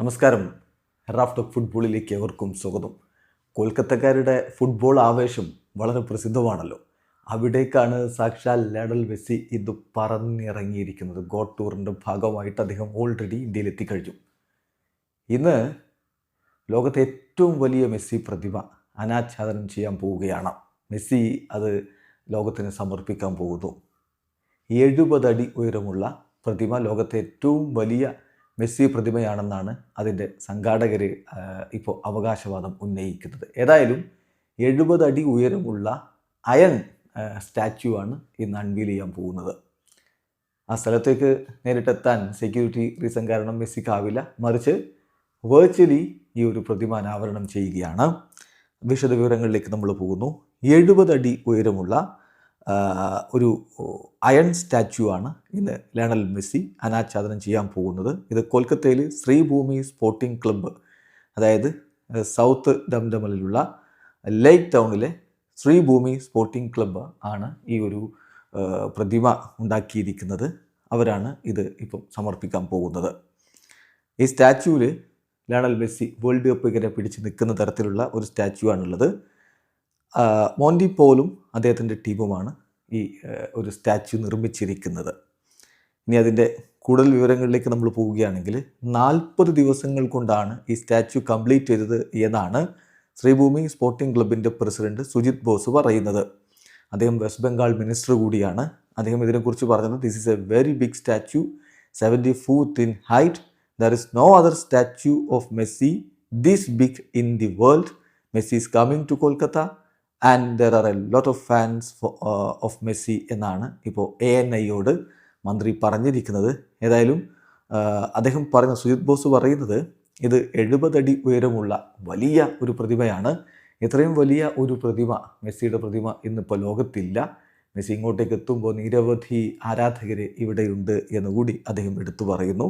നമസ്കാരം. ഹെറാഫ് ഓഫ് ഫുട്ബോളിലേക്ക് ഏവർക്കും സ്വാഗതം. കൊൽക്കത്തക്കാരുടെ ഫുട്ബോൾ ആവേശം വളരെ പ്രസിദ്ധമാണല്ലോ. അവിടേക്കാണ് സാക്ഷാൽ ലഡൽ മെസ്സി ഇത് പറന്നിറങ്ങിയിരിക്കുന്നത്. ഗോഡ് ടൂറിന്റെ ഭാഗമായിട്ട് അദ്ദേഹം ഓൾറെഡി ഇന്ത്യയിൽ എത്തിക്കഴിഞ്ഞു ഇന്ന് ലോകത്തെ ഏറ്റവും വലിയ മെസ്സി പ്രതിമ അനാച്ഛാദനം ചെയ്യാൻ പോവുകയാണ്. മെസ്സി അത് ലോകത്തിന് സമർപ്പിക്കാൻ പോകുന്നു. എഴുപതടി ഉയരമുള്ള പ്രതിമ ലോകത്തെ ഏറ്റവും വലിയ മെസ്സി പ്രതിമയാണെന്നാണ് അതിന്റെ സംഘാടകർ ഇപ്പോൾ അവകാശവാദം ഉന്നയിക്കുന്നത്. ഏതായാലും എഴുപത് അടി ഉയരമുള്ള അയൺ സ്റ്റാച്യു ആണ് ഇന്ന് അൺവീൽ ചെയ്യാൻ പോകുന്നത്. ആ സ്ഥലത്തേക്ക് നേരിട്ടെത്താൻ സെക്യൂരിറ്റി റീസൺ കാരണം മെസ്സിക്കാവില്ല. മറിച്ച് വെർച്വലി ഈ ഒരു പ്രതിമ അനാവരണം ചെയ്യുകയാണ്. വിശദവിവരങ്ങളിലേക്ക് നമ്മൾ പോകുന്നു. എഴുപത് അടി ഉയരമുള്ള ഒരു അയൺ സ്റ്റാച്യു ആണ് ഇന്ന് ലയണൽ മെസ്സി അനാച്ഛാദനം ചെയ്യാൻ പോകുന്നത്. ഇത് കൊൽക്കത്തയിൽ ശ്രീഭൂമി സ്പോർട്ടിംഗ് ക്ലബ്ബ് അതായത് സൗത്ത് ഡംഡമലിലുള്ള ലേക്ക് ടൗണിലെ ശ്രീഭൂമി സ്പോർട്ടിംഗ് ക്ലബ്ബ് ആണ് ഈ ഒരു പ്രതിമ ഉണ്ടാക്കിയിരിക്കുന്നത്. അവരാണ് ഇത് ഇപ്പം സമർപ്പിക്കാൻ പോകുന്നത്. ഈ സ്റ്റാച്യൂവിൽ ലയണൽ മെസ്സി വേൾഡ് കപ്പ് ഇങ്ങനെ പിടിച്ച് നിൽക്കുന്ന തരത്തിലുള്ള ഒരു സ്റ്റാച്യു ആണുള്ളത്. മോണ്ടി പോലും അദ്ദേഹത്തിന്റെ ടീമുമാണ് ഈ ഒരു സ്റ്റാച്യു നിർമ്മിച്ചിരിക്കുന്നത്. ഇനി അതിന്റെ കൂടുതൽ വിവരങ്ങളിലേക്ക് നമ്മൾ പോവുകയാണെങ്കിൽ നാൽപ്പത് ദിവസങ്ങൾ കൊണ്ടാണ് ഈ സ്റ്റാച്യു കംപ്ലീറ്റ് ചെയ്തത് എന്നാണ് ശ്രീഭൂമി സ്പോർട്ടിംഗ് ക്ലബിന്റെ പ്രസിഡന്റ് സുജിത് ബോസ് പറയുന്നത്. അദ്ദേഹം വെസ്റ്റ് ബംഗാൾ മിനിസ്റ്റർ കൂടിയാണ്. അദ്ദേഹം ഇതിനെക്കുറിച്ച് പറഞ്ഞത് this is a very big statue seventy foot in height there is no other statue of Messi this big in the world Messi is coming to Kolkata and there are a lot of fans of Messi എന്നാണ് ഇപ്പോൾ A N ഐയോട് മന്ത്രി പറഞ്ഞിരിക്കുന്നത്. ഏതായാലും ആ, അദ്ദേഹം പറഞ്ഞ സുജിത് ബോസ് പറയുന്നത് ഇത് എഴുപതടി ഉയരമുള്ള വലിയ ഒരു പ്രതിമയാണ് ഇത്രയും വലിയ ഒരു പ്രതിമ മെസ്സിയുടെ പ്രതിമ ഇന്നിപ്പോൾ ലോകത്തില്ല. മെസ്സി ഇങ്ങോട്ടേക്ക് എത്തുമ്പോൾ നിരവധി ആരാധകരെ ഇവിടെയുണ്ട് എന്നുകൂടി അദ്ദേഹം എടുത്തു പറയുന്നു.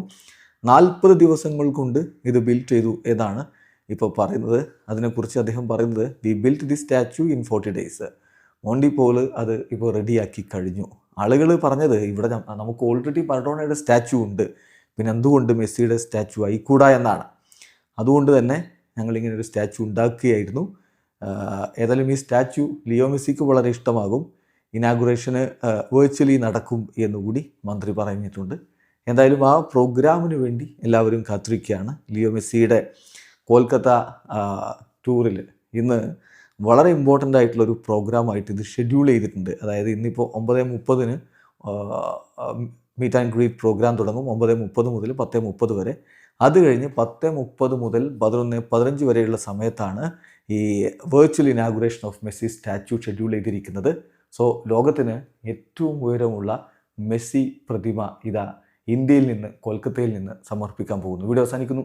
നാൽപ്പത് ദിവസങ്ങൾ കൊണ്ട് ഇത് ബിൽഡ് ചെയ്തു എന്നാണ് ഇപ്പോൾ പറയുന്നത് അതിനെക്കുറിച്ച് അദ്ദേഹം പറയുന്നത് we built the statue in forty days Monti Paul അത് ഇപ്പോൾ റെഡിയാക്കി കഴിഞ്ഞു. ആളുകൾ പറഞ്ഞത് ഇവിടെ നമുക്ക് ഓൾറെഡി മറഡോണയുടെ സ്റ്റാച്യു ഉണ്ട്. പിന്നെ എന്തുകൊണ്ട് മെസ്സിയുടെ സ്റ്റാച്യു ആയിക്കൂടാ എന്നാണ്. അതുകൊണ്ട് തന്നെ ഞങ്ങളിങ്ങനെ ഒരു സ്റ്റാച്യു ഉണ്ടാക്കുകയായിരുന്നു. ഏതായാലും ഈ സ്റ്റാച്യു ലിയോ മെസ്സിക്ക് വളരെ ഇഷ്ടമാകും. ഇനാഗുറേഷന് വെർച്വലി നടക്കും എന്നുകൂടി മന്ത്രി പറഞ്ഞിട്ടുണ്ട്. എന്തായാലും ആ പ്രോഗ്രാമിന് വേണ്ടി എല്ലാവരും കാത്തിരിക്കുകയാണ് ലിയോ മെസ്സിയുടെ കൊൽക്കത്ത ടൂറിൽ ഇന്ന് വളരെ ഇമ്പോർട്ടന്റ് ആയിട്ടുള്ള ഒരു പ്രോഗ്രാമായിട്ട് ഇത് ഷെഡ്യൂൾ ചെയ്തിട്ടുണ്ട്. അതായത് ഇന്നിപ്പോൾ ഒമ്പത് മുപ്പതിന് മീറ്റ് ആൻഡ് ഗ്രീറ്റ് പ്രോഗ്രാം തുടങ്ങും. ഒമ്പത് മുപ്പത് മുതൽ പത്ത് മുപ്പത് വരെ. അത് കഴിഞ്ഞ് പത്ത് മുപ്പത് മുതൽ പതിനൊന്ന് പതിനഞ്ച് വരെയുള്ള സമയത്താണ് ഈ virtual inauguration of Messi statue schedule ചെയ്തിരിക്കുന്നത്. സോ ലോകത്തിന് ഏറ്റവും ഉയരമുള്ള മെസ്സി പ്രതിമ ഇതാ ഇന്ത്യയിൽ നിന്ന് കൊൽക്കത്തയിൽ നിന്ന് സമർപ്പിക്കാൻ പോകുന്നു. വീഡിയോ അവസാനിക്കുന്നു.